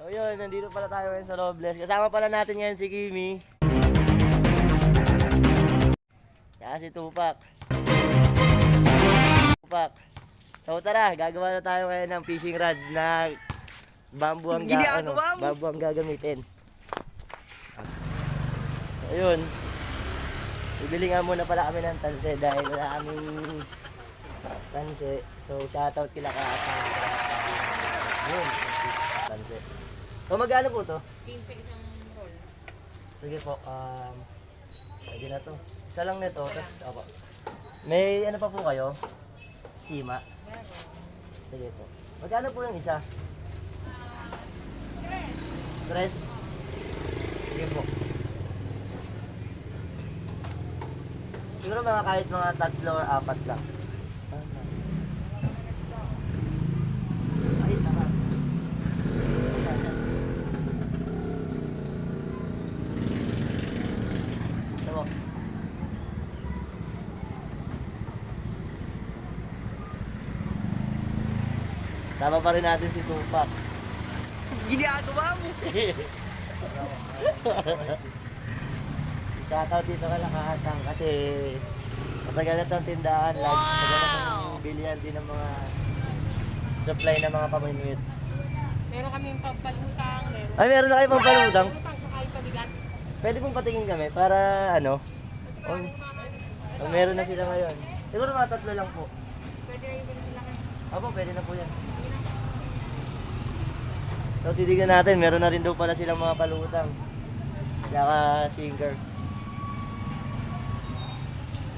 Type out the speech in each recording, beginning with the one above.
So yun, nandito pala tayo ngayon sa Robles. Kasama pala natin ngayon si Kimi. Saka si Tupac. Tupac. So tara, gagawa na tayo ngayon ng fishing rod na bamboo ang, ga- ano, bamboo ang gagamitin. Ayun. Bibili nga muna pala kami ng tanse dahil wala kaming tanse. So shoutout kila Kata. Yun. Tanse. So magkano po to? 15 isang roll. Sige po, um, pwede na to. Isa lang nito, tapos, ako. May ano pa po kayo? Sima? Meron. Sige po. Magkano po yung isa? Tres? Sige po. Siguro mga kahit mga tatlo or apat lang. Ay, tama. Ito po. Tama pa rin natin si Tupac. Ginagawa mo. Shoutout dito ka nakakatang kasi matagal na itong tindahan. Wow! Matagal na itong bilihan din ng mga supply ng mga paminwit. Meron kaming pagpalutang. Meron. Ay, meron na kayo pang palutang. Palutang tsaka yung pabigat. Pwede pong patingin kami para ano. Oh, oh, meron na sila ngayon. Siguro mga tatlo lang po. Pwede na yung. Opo, pwede na po yan. So, titignan natin. Meron na rin daw pala silang mga palutang. Tsaka sinker.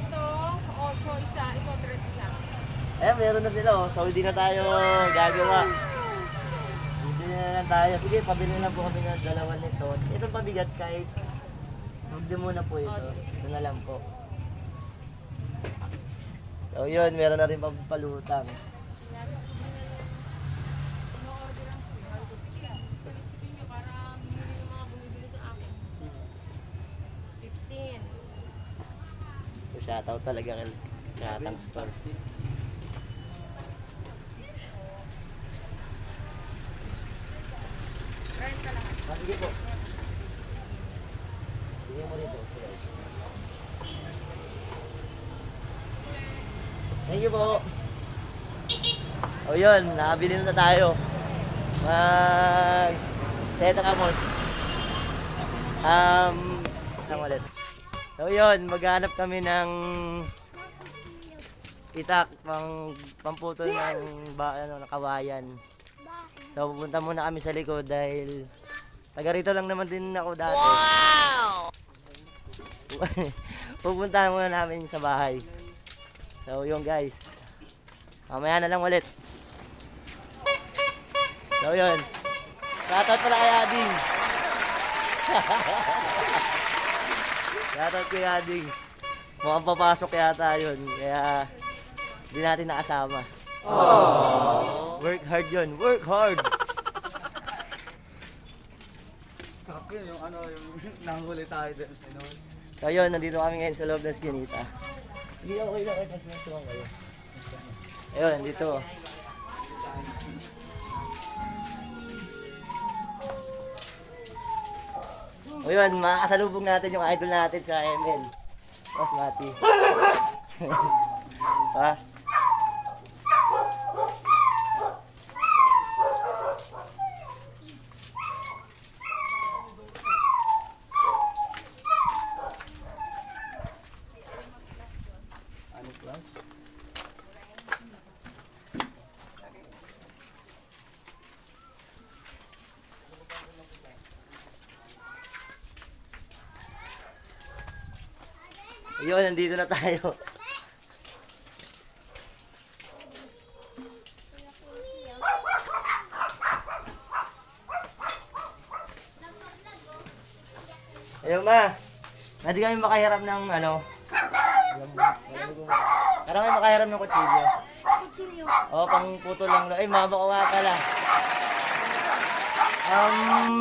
Ito, 8 isa. Ito, 3 isa. Eh, meron na sila oh. So, hindi na tayo gagawa. Hindi na lang tayo. Sige, pabili na po kami ng dalawa nito. Itong pabigat kahit din muna po ito. Ito na lang po. So, yun. Meron na rin pampalutang. Isipin nyo para bumili yung mga bumibili sa akin. 15. So, shoutout talaga kay Katang Store. Rent ka. Ah, sige po. Sige mo rito. Thank you po. O yun, nakabili na tayo. Mag... Set up mo. Um, lang ulit. So yun, maghanap kami ng itak pang pamputol ng ba, ano, ng kawayan. So pupunta muna kami sa likod dahil taga rito lang naman din ako dati. Wow! Pupuntahan muna namin sa bahay. So yun guys. Mamaya na lang ulit. So yun. Shoutout pala kay Ading. Shoutout kay Ading. Mukhang papasok yata yun. Kaya hindi natin nakasama. Work hard yun. Work hard. Sakto yung ano, yung nanghuli tayo din sa noon. So yun, nandito kami ngayon sa loob ng Skinita. Hindi okay lang kahit nagsusunod kayo. Ayun, dito. O yun, makakasalubong natin yung idol natin sa ML. Mas Mati. ha? Nandito na tayo. Ayun ma, pwede kami makahiram ng ano? Parang kami makahiram ng kutsilyo. Kutsilyo. Oo, pang puto lang. Ay, nga pala. Um,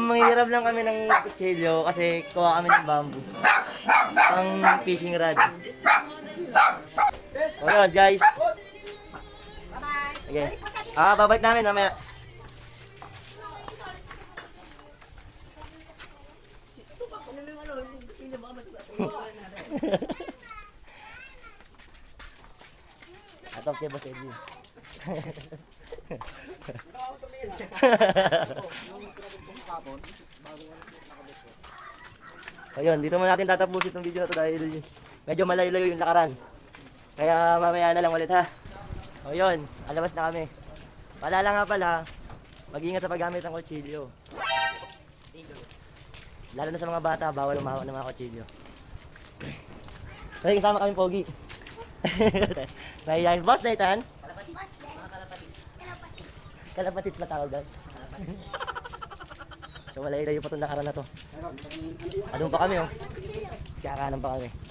manghiram lang kami ng kutsilyo kasi kuha kami ng bamboo. Pang fishing rod. Oh, Ayun, guys. Bye-bye. Okay. Ah, babalik namin mamaya. Atong kay Boss Edwin. Ayun, dito naman natin tatapusin itong video na to dahil medyo malayo-layo yung nakaraan. Kaya mamaya na lang ulit ha. O yun, alabas na kami. Paalala nga pala, mag-ingat sa paggamit ng kutsilyo. Lalo na sa mga bata, bawal umahawak ng mga kutsilyo. May kasama kami pogi. May yan, boss Nathan. Kalapatits ba tawag doon? so malayo-layo pa itong lakaran na to. Adun pa kami oh. Kakanan pa kami.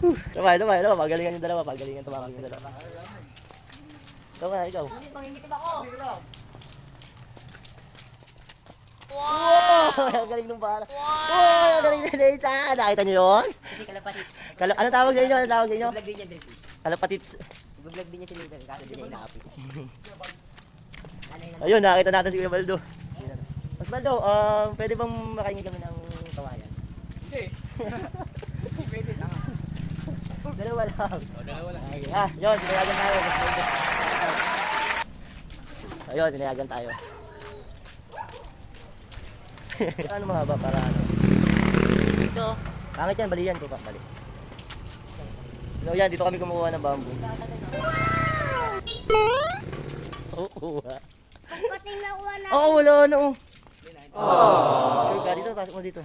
Tumay, tumay, tumay. Pagalingan yung dalawa, pagalingan tumama yung dalawa. Ikaw nga, ikaw. Wow! Ang galing nung bala. Wow! Ang galing ni Nathan. Nakita niyo yun? Kasi kalapatid. Kala ano tawag sa inyo? Ano tawag sa inyo? Vlog din yan, Delphi. Kalapatits. Vlog din yan si Nathan. Kaso di niya inaapit. Ayun, nakita natin si Kuya Baldo. Mas Baldo, um, pwede bang makaingin kami ng kawayan? Hindi. Pwede. Dalawa lang. O, dalawa lang. Okay, ah, yun, tinayagan tayo. Ayun, tinayagan tayo. ano mahaba para ano? Ito. Pangit yan, bali yan ko pa, bali. So yan, dito kami kumukuha ng bamboo. Oo, ah. Pati nakuha na. Oo, wala na oh. Sure ka, dito, pasok mo dito.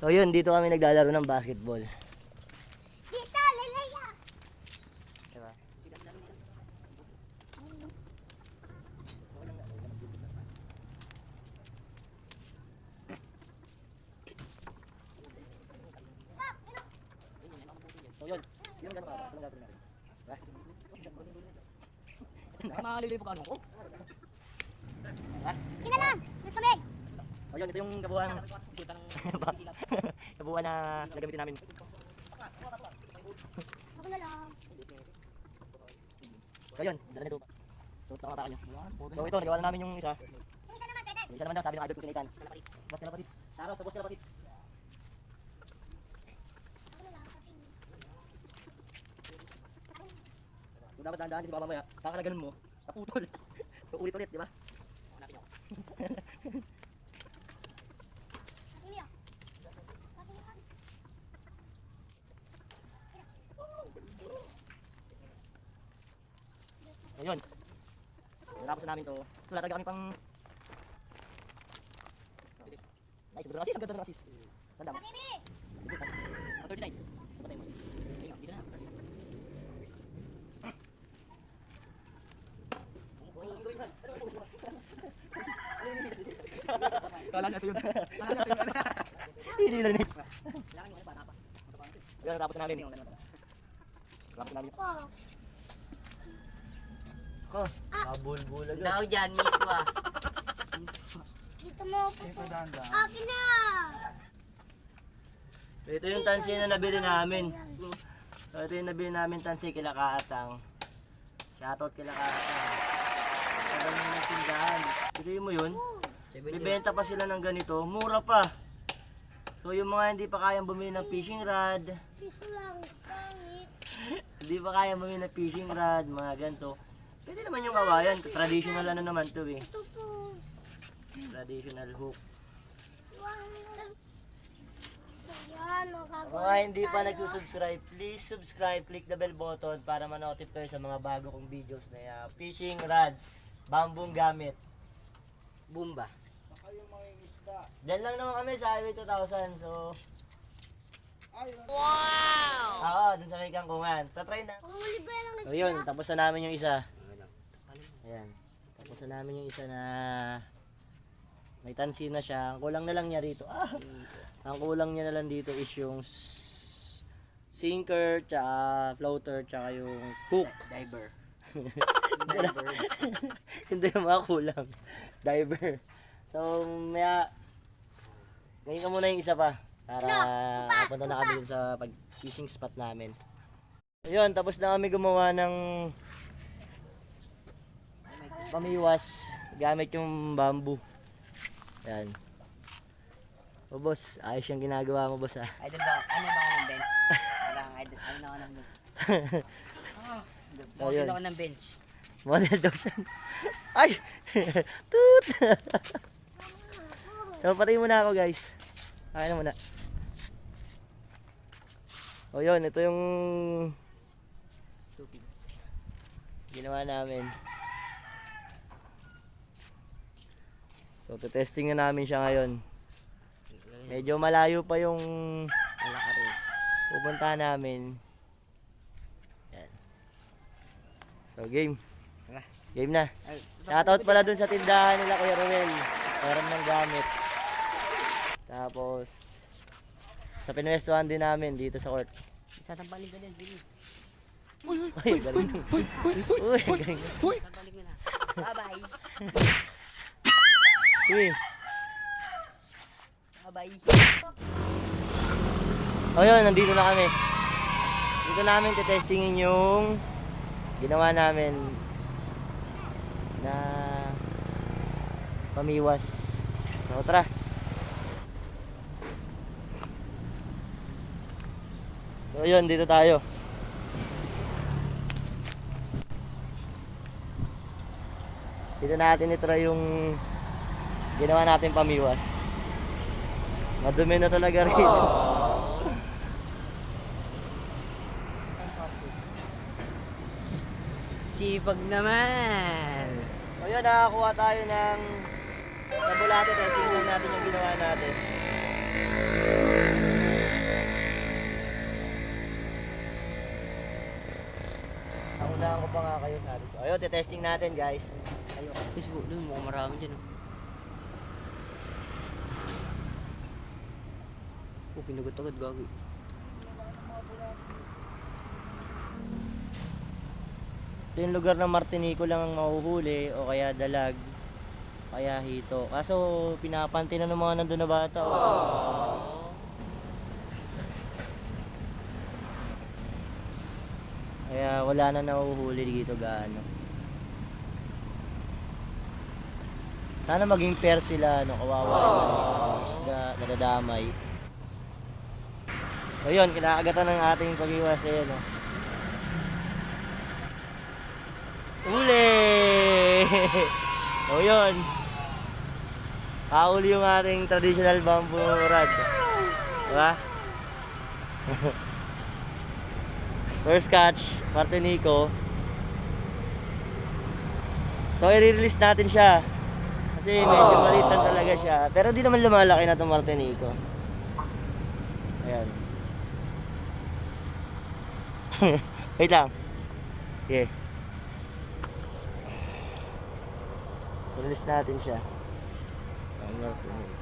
So yun, dito kami naglalaro ng basketball. Dito, lalaya. Diba? So yun, yun ganun pa, anong gagawin natin? Makaliliw po kanong ko. Ina lang. Nasa kamig. So yun, ito yung kabuuan, kabuuan na nagamitin namin. Ako na lang. So yun, dala nito. So ito atake nyo. So ito, nagawa na namin yung isa. Yung isa naman. Yung isa naman daw, sabi ng idol ko si Nathan. Boss Kalapatits. Tara, sa Boss Kalapatits. So dapat dahan-dahan kasi baka mamaya, baka na ganun mo, naputol. so ulit-ulit, di ba? Hindi ah. Ayun. Natapos na namin to. So talaga kami pang... Nice, ng assist, ang ganda ng assist. Tanda mo. Baby. Ang 39. Patay mo. Ayun, dito na. Kala niya ito yun. Hindi na rin. Kailangan yung bata pa. Yan, natapos na namin. Na namin. Ko. Ko, kabulbul agad. Daw dyan, miswa. Dito mo. Ito dahan-dahan. Akin na. Ito yung tansi na nabili namin. Ito yung nabili namin tansi kila Kaatang. Shoutout kila Kaatang. Parang yung nagtindahan. Bigay mo yun. Bibenta pa sila ng ganito. Mura pa. So yung mga hindi pa kayang bumili ng fishing rod, hindi pa kayang bumili ng fishing rod, mga ganito. Pwede naman yung kawayan. Traditional ano naman to eh. Ito po. Traditional hook. Magagawa. mga hindi pa nagsusubscribe, please subscribe, click the bell button para ma-notify sa mga bago kong videos na yan. Fishing rod, bambong gamit. Bumba. Diyan lang naman kami sa Highway 2000, so... Wow! Oo, dun sa may kangkungan. Tatry na. Huli ba lang So yun, tapos na namin yung isa. Ayan. Tapos na namin yung isa na... May tansi na siya. Ang kulang na lang niya rito. Ah! Ang kulang niya na lang dito is yung s- sinker, tsaka floater, tsaka yung hook. Diver. Hindi yung mga kulang. Diver. So, maya, ngayon ka muna yung isa pa. Para mapunta na kami sa pag-fishing spot namin. Ayun, tapos na kami gumawa ng pamiwas gamit yung bamboo. Yan. O boss, ayos yung ginagawa mo boss ah. Idol ba? Ano ba ng bench? Wala kang Idol, ano ako ng bench. Oh, Model ako ng bench. Model daw siya. Ay! Toot! so, patayin muna ako guys. Akin na muna. O yun, ito yung ginawa namin. So, testing na namin siya ngayon. Medyo malayo pa yung pupuntahan namin. Yan. So, game. Game na. Shoutout pala dun sa tindahan nila Kuya Ruel. Meron ng gamit. Tapos, sa pinwestuhan din namin dito sa court. Satampalin ka din, Billy. Uy, galing. Uy, galing. Satampalin ka na. Bye-bye. Uy. Bye-bye. O yun, nandito na kami. Dito namin tetestingin yung ginawa namin na pamiwas. So, tara. So, yun, dito tayo. Dito natin itry yung ginawa natin pamiwas. Madumi na talaga rito. Sipag naman. O yun, nakakuha tayo ng tabulate. Testing natin yung ginawa natin. Naunahan ko pa nga kayo sabi. So, ayun, testing natin guys. Ayoko. Facebook dun, mukhang marami dyan. Oh, oh pinagot agad gagi. Ito yung lugar ng Martinico lang ang mahuhuli o kaya dalag. Kaya hito. Kaso pinapanti na ng mga nandun na bata. Oh. Kaya wala na nahuhuli dito gaano. Sana maging fair sila, no? Kawawa yung isda, nadadamay. So yun, kinakagatan ng ating pag-iwas. Ayan, no? Uli! o yun. Kauli yung ating traditional bamboo rod. Diba? First catch, Martinico. So, i-release natin siya. Kasi medyo maliit lang talaga siya. Pero di naman lumalaki na itong Martinico. Ayan. Wait lang. Okay. Release natin siya. Ang Martinico.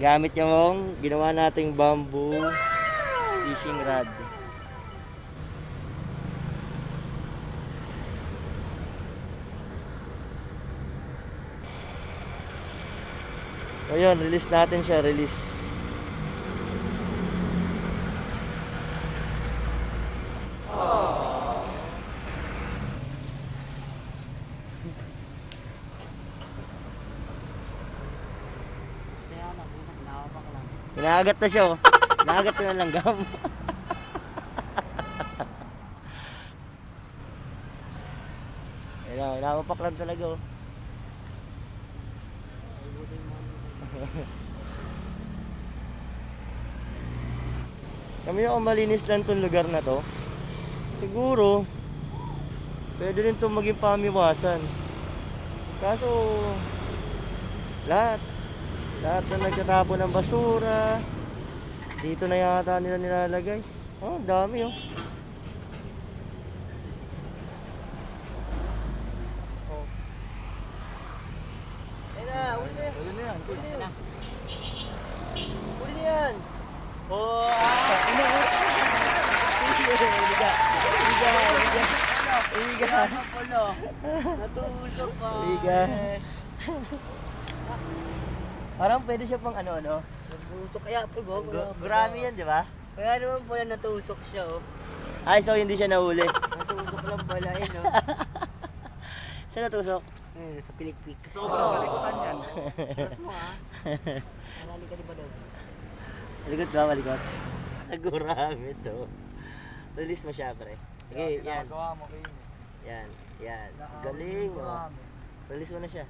Gamit yung ginawa nating bamboo fishing rod. So yun, release natin siya, release. Kaya lang, nakapak lang. Inagat na siya oh. Na lang gam. Ayun, inapapak lang talaga oh. Kami yung malinis lang tong lugar na to. Siguro, pwede rin itong maging pamiwasan. Kaso, lahat, lahat na nagtatapon ng basura, dito na yata nila nilalagay. Oh, dami oh. Oh. Na, uli na. Na yan. Uli na. Uli na yan. Oh, ah. Uli. Uli ka. Uli. Polo, natusok pa. Ka. Parang pwede siya pang ano-ano. Natusok kaya po, go. Gu- Gurami yan, di ba? Kaya naman pala natusok siya, oh. Ay, so hindi siya nahuli. Natusok lang pala, yun, oh. Saan natusok? Ayun, sa pilikpik. Sobrang kalikutan yan. Sulat mo, ha? Marali ka di ba daw? Malikot ba, malikot? Sa gurami to. Release mo siya, pre. Okay, yan. Ginagawa mo kayo. Yan, yan. Galing, oh. Release mo na siya.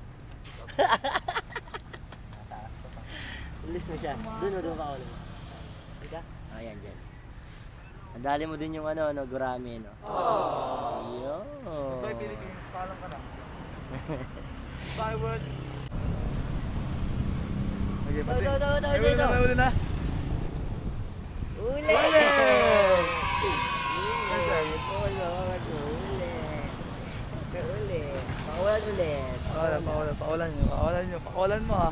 Release mo siya. Doon, doon ka ulit. Diba? Ah, yan, dyan. Ang dali mo din yung ano, ano, gurami, no? Oh. Yun. Bye, Philippines. Paalam ka na. Bye, word. Okay, ito, May uli ito. na, may uli na. Uli! Uli! Pakawalan ulit. Pakulan, pakulan, pakulan nyo. Pakulan nyo, pakulan mo ha.